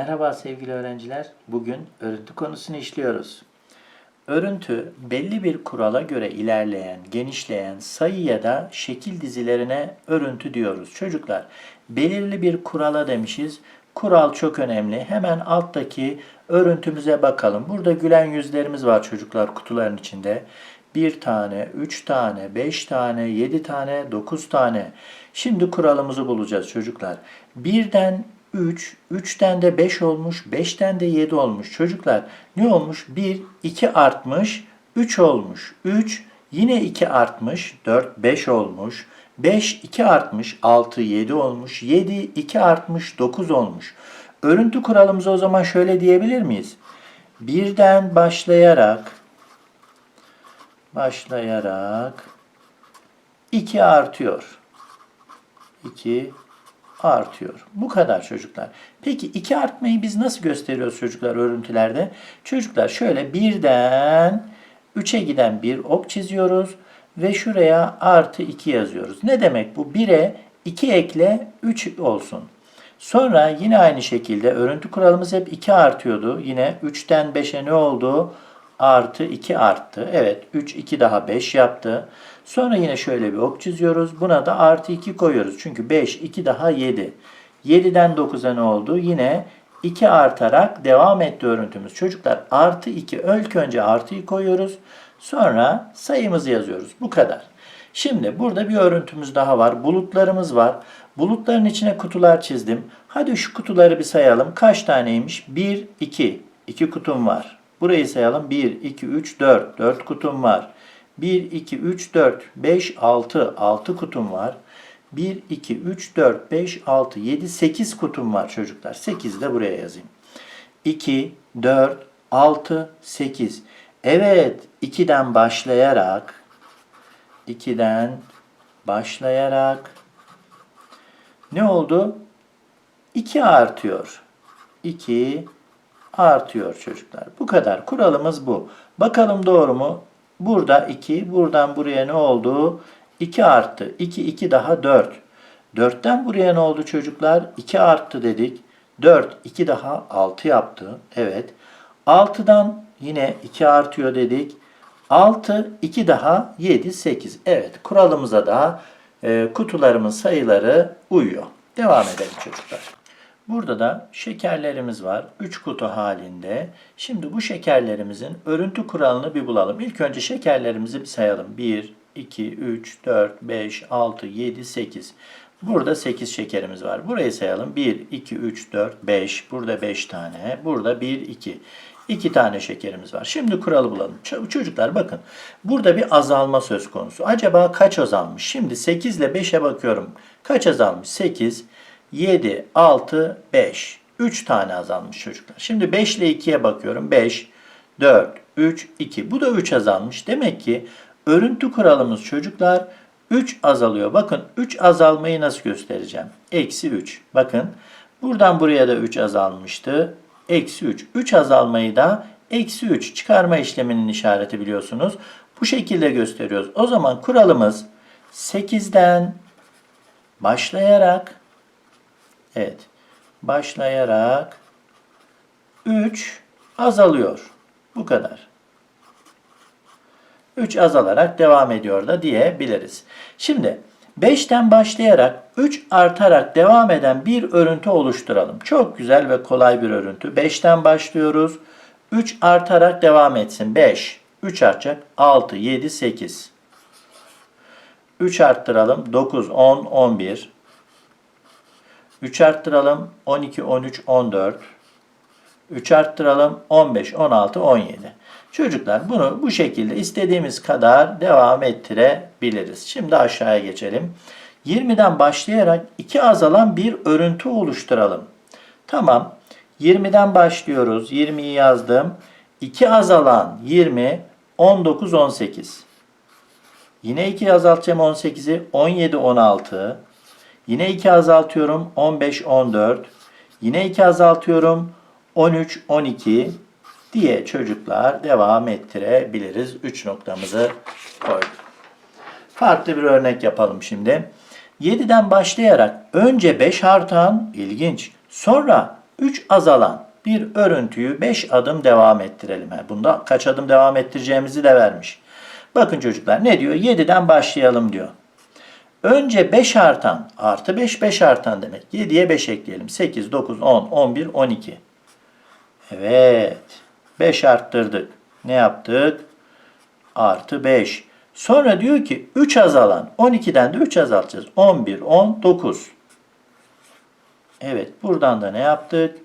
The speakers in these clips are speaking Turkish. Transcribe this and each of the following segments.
Merhaba sevgili öğrenciler. Bugün örüntü konusunu işliyoruz. Örüntü belli bir kurala göre ilerleyen, genişleyen sayı ya da şekil dizilerine örüntü diyoruz. Çocuklar, belirli bir kurala demişiz. Kural çok önemli. Hemen alttaki örüntümüze bakalım. Burada gülen yüzlerimiz var çocuklar kutuların içinde. Bir tane, üç tane, beş tane, yedi tane, dokuz tane. Şimdi kuralımızı bulacağız çocuklar. Birden 3, 3'ten de 5 olmuş, 5'ten de 7 olmuş. Çocuklar ne olmuş? 1, 2 artmış, 3 olmuş. 3, yine 2 artmış, 4, 5 olmuş. 5, 2 artmış, 6, 7 olmuş. 7, 2 artmış, 9 olmuş. Örüntü kuralımızı o zaman şöyle diyebilir miyiz? Birden başlayarak başlayarak 2 artıyor. 2 artıyor. Bu kadar çocuklar. Peki 2 artmayı biz nasıl gösteriyoruz çocuklar örüntülerde? Çocuklar şöyle birden 3'e giden bir ok çiziyoruz ve şuraya artı 2 yazıyoruz. Ne demek bu? 1'e 2 ekle 3 olsun. Sonra yine aynı şekilde örüntü kuralımız hep 2 artıyordu. Yine 3'ten 5'e ne oldu? Artı 2 arttı. Evet 3 2 daha 5 yaptı. Sonra yine şöyle bir ok çiziyoruz. Buna da artı 2 koyuyoruz. Çünkü 5 2 daha 7. 7'den 9'a ne oldu? Yine 2 artarak devam etti örüntümüz. Çocuklar artı 2 ilk önce artıyı koyuyoruz. Sonra sayımızı yazıyoruz. Bu kadar. Şimdi burada bir örüntümüz daha var. Bulutlarımız var. Bulutların içine kutular çizdim. Hadi şu kutuları bir sayalım. Kaç taneymiş? 1, 2. 2 kutum var. Burayı sayalım. 1, 2, 3, 4. 4 kutum var. 1, 2, 3, 4, 5, 6. 6 kutum var. 1, 2, 3, 4, 5, 6, 7, 8 kutum var çocuklar. 8 de buraya yazayım. 2, 4, 6, 8. Evet 2'den başlayarak 2'den başlayarak ne oldu? 2 artıyor. 2 artıyor çocuklar. Bu kadar. Kuralımız bu. Bakalım doğru mu? Burada 2, buradan buraya ne oldu? 2 arttı. 2, 2 daha 4. 4'ten buraya ne oldu çocuklar? 2 arttı dedik. 4, 2 daha 6 yaptı. Evet. 6'dan yine 2 artıyor dedik. 6, 2 daha 7, 8. Evet kuralımıza da e, kutularımın sayıları uyuyor. Devam edelim çocuklar. Burada da şekerlerimiz var. 3 kutu halinde. Şimdi bu şekerlerimizin örüntü kuralını bir bulalım. İlk önce şekerlerimizi bir sayalım. 1, 2, 3, 4, 5, 6, 7, 8. Burada 8 şekerimiz var. Burayı sayalım. 1, 2, 3, 4, 5. Burada 5 tane. Burada 1, 2. 2 tane şekerimiz var. Şimdi kuralı bulalım. Çocuklar bakın. Burada bir azalma söz konusu. Acaba kaç azalmış? Şimdi 8 ile 5'e bakıyorum. Kaç azalmış? 8, 7, 6, 5. 3 tane azalmış çocuklar. Şimdi 5 ile 2'ye bakıyorum. 5, 4, 3, 2. Bu da 3 azalmış. Demek ki örüntü kuralımız çocuklar 3 azalıyor. Bakın 3 azalmayı nasıl göstereceğim? Eksi 3. Bakın buradan buraya da 3 azalmıştı. Eksi 3. 3 azalmayı da eksi 3 çıkarma işleminin işareti biliyorsunuz. Bu şekilde gösteriyoruz. O zaman kuralımız 8'den başlayarak evet başlayarak 3 azalıyor. Bu kadar. 3 azalarak devam ediyor da diyebiliriz. Şimdi 5'ten başlayarak 3 artarak devam eden bir örüntü oluşturalım. Çok güzel ve kolay bir örüntü. 5'ten başlıyoruz. 3 artarak devam etsin. 5, 3 artacak. 6, 7, 8. 3 arttıralım. 9, 10, 11. 3 arttıralım. 12, 13, 14. 3 arttıralım. 15, 16, 17. Çocuklar bunu bu şekilde istediğimiz kadar devam ettirebiliriz. Şimdi aşağıya geçelim. 20'den başlayarak 2 azalan bir örüntü oluşturalım. Tamam. 20'den başlıyoruz. 20'yi yazdım. 2 azalan 20, 19, 18. Yine 2 azaltacağım 18'i. 17, 16. Yine 2 azaltıyorum. 15, 14. Yine 2 azaltıyorum. 13, 12 diye çocuklar devam ettirebiliriz. 3 noktamızı koyduk. Farklı bir örnek yapalım şimdi. 7'den başlayarak önce 5 artan ilginç. Sonra 3 azalan bir örüntüyü 5 adım devam ettirelim. Yani bunda kaç adım devam ettireceğimizi de vermiş. Bakın çocuklar ne diyor? 7'den başlayalım diyor. Önce 5 artan, artı 5, 5 artan demek. 7'ye 5 ekleyelim. 8, 9, 10, 11, 12. Evet. 5 arttırdık. Ne yaptık? Artı 5. Sonra diyor ki 3 azalan. 12'den de 3 azaltacağız. 11, 10, 9. Evet. Buradan da ne yaptık?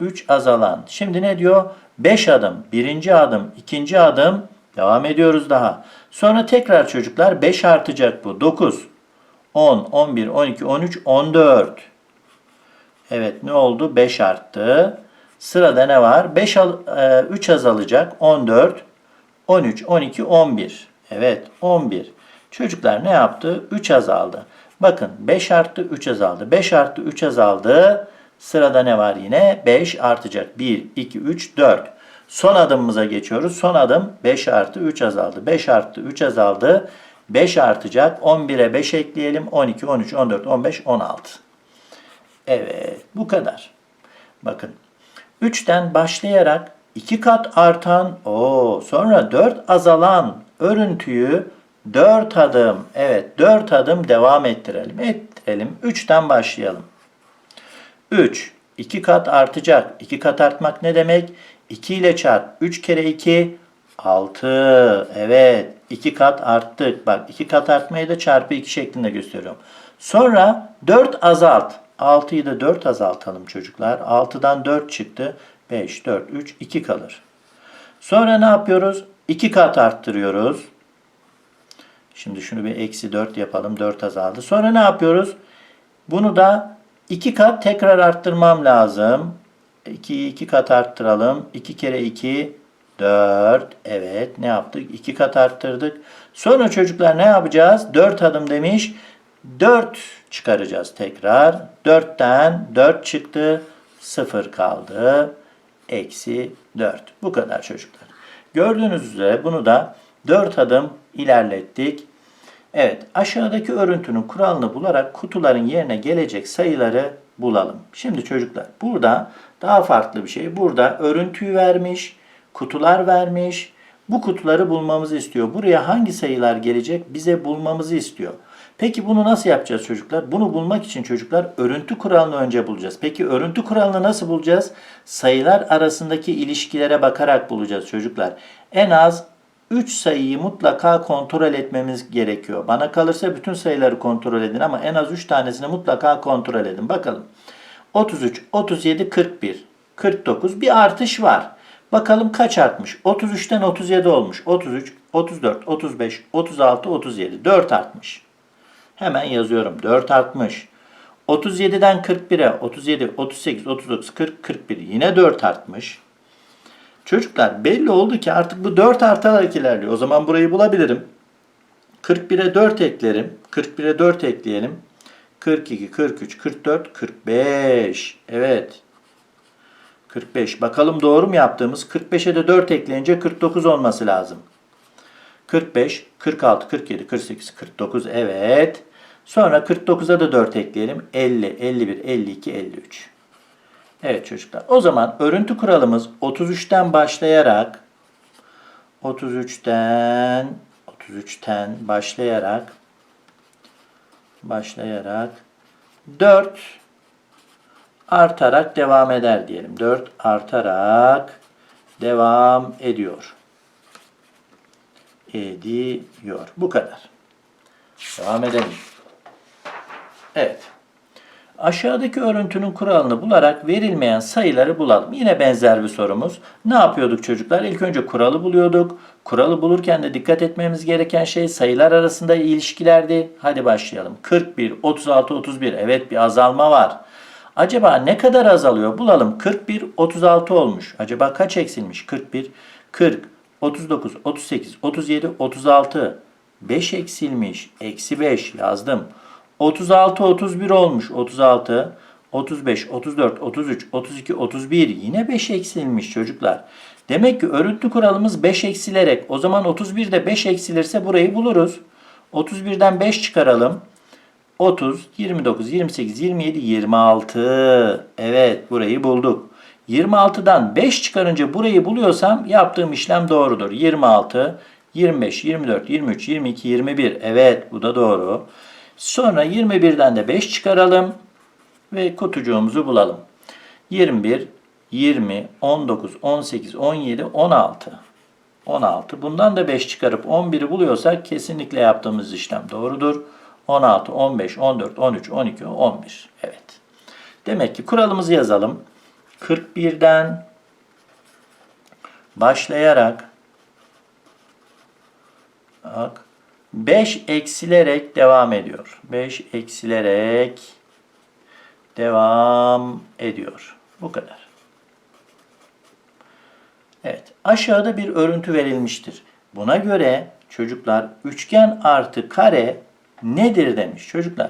3 azalan. Şimdi ne diyor? 5 adım. Birinci adım. ikinci adım. Devam ediyoruz daha. Sonra tekrar çocuklar 5 artacak bu. 9, 10, 11, 12, 13, 14. Evet ne oldu? 5 arttı. Sırada ne var? 5 al, e, 3 azalacak. 14, 13, 12, 11. Evet 11. Çocuklar ne yaptı? 3 azaldı. Bakın 5 arttı 3 azaldı. 5 arttı 3 azaldı. Sırada ne var yine? 5 artacak. 1, 2, 3, 4. Son adımımıza geçiyoruz. Son adım 5 artı 3 azaldı. 5 arttı 3 azaldı. 5 artacak. 11'e 5 ekleyelim. 12, 13, 14, 15, 16. Evet bu kadar. Bakın 3'ten başlayarak 2 kat artan o sonra 4 azalan örüntüyü 4 adım evet 4 adım devam ettirelim. Ettirelim. 3'ten başlayalım. 3 2 kat artacak. 2 kat artmak ne demek? 2 ile çarp. 3 kere 2 6. Evet. 2 kat arttık. Bak 2 kat artmayı da çarpı 2 şeklinde gösteriyorum. Sonra 4 azalt. 6'yı da 4 azaltalım çocuklar. 6'dan 4 çıktı. 5, 4, 3, 2 kalır. Sonra ne yapıyoruz? 2 kat arttırıyoruz. Şimdi şunu bir eksi 4 yapalım. 4 azaldı. Sonra ne yapıyoruz? Bunu da 2 kat tekrar arttırmam lazım. 2'yi 2 kat arttıralım. 2 kere 2 4. Evet ne yaptık? 2 kat arttırdık. Sonra çocuklar ne yapacağız? 4 adım demiş. 4 çıkaracağız tekrar. 4'ten 4 çıktı. 0 kaldı. Eksi 4. Bu kadar çocuklar. Gördüğünüz üzere bunu da 4 adım ilerlettik. Evet, aşağıdaki örüntünün kuralını bularak kutuların yerine gelecek sayıları bulalım. Şimdi çocuklar, burada daha farklı bir şey. Burada örüntüyü vermiş, kutular vermiş. Bu kutuları bulmamızı istiyor. Buraya hangi sayılar gelecek? Bize bulmamızı istiyor. Peki bunu nasıl yapacağız çocuklar? Bunu bulmak için çocuklar örüntü kuralını önce bulacağız. Peki örüntü kuralını nasıl bulacağız? Sayılar arasındaki ilişkilere bakarak bulacağız çocuklar. En az 3 sayıyı mutlaka kontrol etmemiz gerekiyor. Bana kalırsa bütün sayıları kontrol edin ama en az 3 tanesini mutlaka kontrol edin. Bakalım. 33, 37, 41, 49 bir artış var. Bakalım kaç artmış? 33'ten 37 olmuş. 33, 34, 35, 36, 37. 4 artmış. Hemen yazıyorum. 4 artmış. 37'den 41'e 37, 38, 39, 40, 41 yine 4 artmış. Çocuklar belli oldu ki artık bu 4 artarak ilerliyor. O zaman burayı bulabilirim. 41'e 4 eklerim. 41'e 4 ekleyelim. 42, 43, 44, 45. Evet. 45. Bakalım doğru mu yaptığımız? 45'e de 4 ekleyince 49 olması lazım. 45, 46, 47, 48, 49. Evet. Sonra 49'a da 4 ekleyelim. 50, 51, 52, 53. Evet çocuklar. O zaman örüntü kuralımız 33'ten başlayarak 33'ten 33'ten başlayarak başlayarak 4 artarak devam eder diyelim. 4 artarak devam ediyor. Ediyor. Bu kadar. Devam edelim. Evet. Aşağıdaki örüntünün kuralını bularak verilmeyen sayıları bulalım. Yine benzer bir sorumuz. Ne yapıyorduk çocuklar? İlk önce kuralı buluyorduk. Kuralı bulurken de dikkat etmemiz gereken şey sayılar arasında ilişkilerdi. Hadi başlayalım. 41, 36, 31. Evet bir azalma var. Acaba ne kadar azalıyor? Bulalım. 41, 36 olmuş. Acaba kaç eksilmiş? 41, 40, 39, 38, 37, 36. 5 eksilmiş. Eksi 5 yazdım. 36, 31 olmuş. 36, 35, 34, 33, 32, 31. Yine 5 eksilmiş çocuklar. Demek ki örüntü kuralımız 5 eksilerek. O zaman 31'de 5 eksilirse burayı buluruz. 31'den 5 çıkaralım. 30, 29, 28, 27, 26. Evet burayı bulduk. 26'dan 5 çıkarınca burayı buluyorsam yaptığım işlem doğrudur. 26, 25, 24, 23, 22, 21. Evet bu da doğru. Sonra 21'den de 5 çıkaralım ve kutucuğumuzu bulalım. 21, 20, 19, 18, 17, 16. 16. Bundan da 5 çıkarıp 11'i buluyorsak kesinlikle yaptığımız işlem doğrudur. 16, 15, 14, 13, 12, 11. Evet. Demek ki kuralımızı yazalım. 41'den başlayarak bak 5 eksilerek devam ediyor. 5 eksilerek devam ediyor. Bu kadar. Evet. Aşağıda bir örüntü verilmiştir. Buna göre çocuklar üçgen artı kare nedir demiş çocuklar.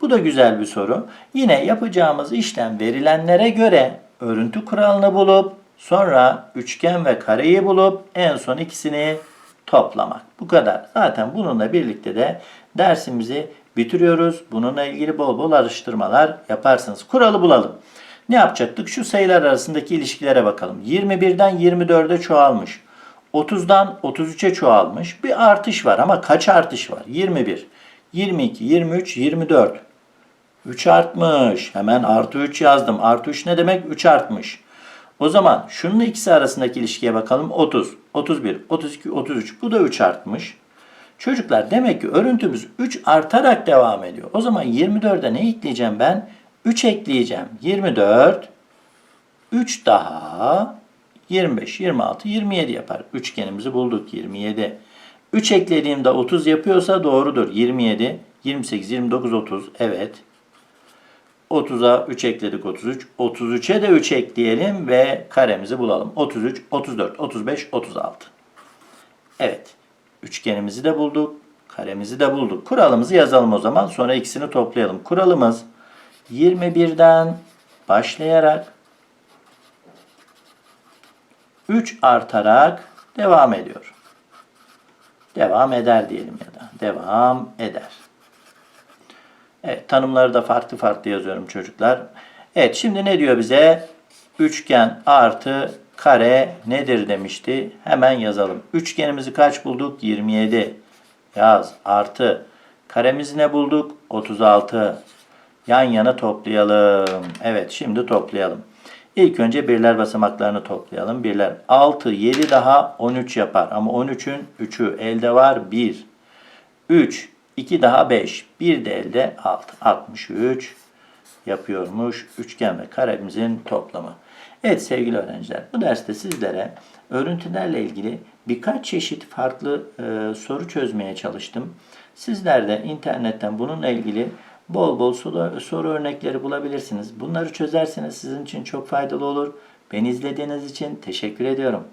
Bu da güzel bir soru. Yine yapacağımız işlem verilenlere göre örüntü kuralını bulup sonra üçgen ve kareyi bulup en son ikisini toplamak. Bu kadar. Zaten bununla birlikte de dersimizi bitiriyoruz. Bununla ilgili bol bol araştırmalar yaparsınız. Kuralı bulalım. Ne yapacaktık? Şu sayılar arasındaki ilişkilere bakalım. 21'den 24'e çoğalmış. 30'dan 33'e çoğalmış. Bir artış var ama kaç artış var? 21, 22, 23, 24. 3 artmış. Hemen artı 3 yazdım. Artı 3 ne demek? 3 artmış. O zaman şunun ikisi arasındaki ilişkiye bakalım. 30, 31, 32, 33. Bu da 3 artmış. Çocuklar demek ki örüntümüz 3 artarak devam ediyor. O zaman 24'e ne ekleyeceğim ben? 3 ekleyeceğim. 24, 3 daha 25, 26, 27 yapar. Üçgenimizi bulduk 27. 3 eklediğimde 30 yapıyorsa doğrudur. 27, 28, 29, 30. Evet. 30'a 3 ekledik 33. 33'e de 3 ekleyelim ve karemizi bulalım. 33, 34, 35, 36. Evet. Üçgenimizi de bulduk. Karemizi de bulduk. Kuralımızı yazalım o zaman. Sonra ikisini toplayalım. Kuralımız 21'den başlayarak 3 artarak devam ediyor. Devam eder diyelim ya da. Devam eder. Evet tanımları da farklı farklı yazıyorum çocuklar. Evet şimdi ne diyor bize? Üçgen artı kare nedir demişti. Hemen yazalım. Üçgenimizi kaç bulduk? 27. Yaz. Artı. Karemizi ne bulduk? 36. Yan yana toplayalım. Evet şimdi toplayalım. İlk önce birler basamaklarını toplayalım. Birler 6, 7 daha 13 yapar. Ama 13'ün 3'ü elde var 1. 3, 2 daha 5. 1 de elde 6. 63 yapıyormuş üçgen ve karemizin toplamı. Evet sevgili öğrenciler bu derste sizlere örüntülerle ilgili birkaç çeşit farklı e, soru çözmeye çalıştım. Sizler de internetten bununla ilgili bol bol soru, soru örnekleri bulabilirsiniz. Bunları çözerseniz sizin için çok faydalı olur. Beni izlediğiniz için teşekkür ediyorum.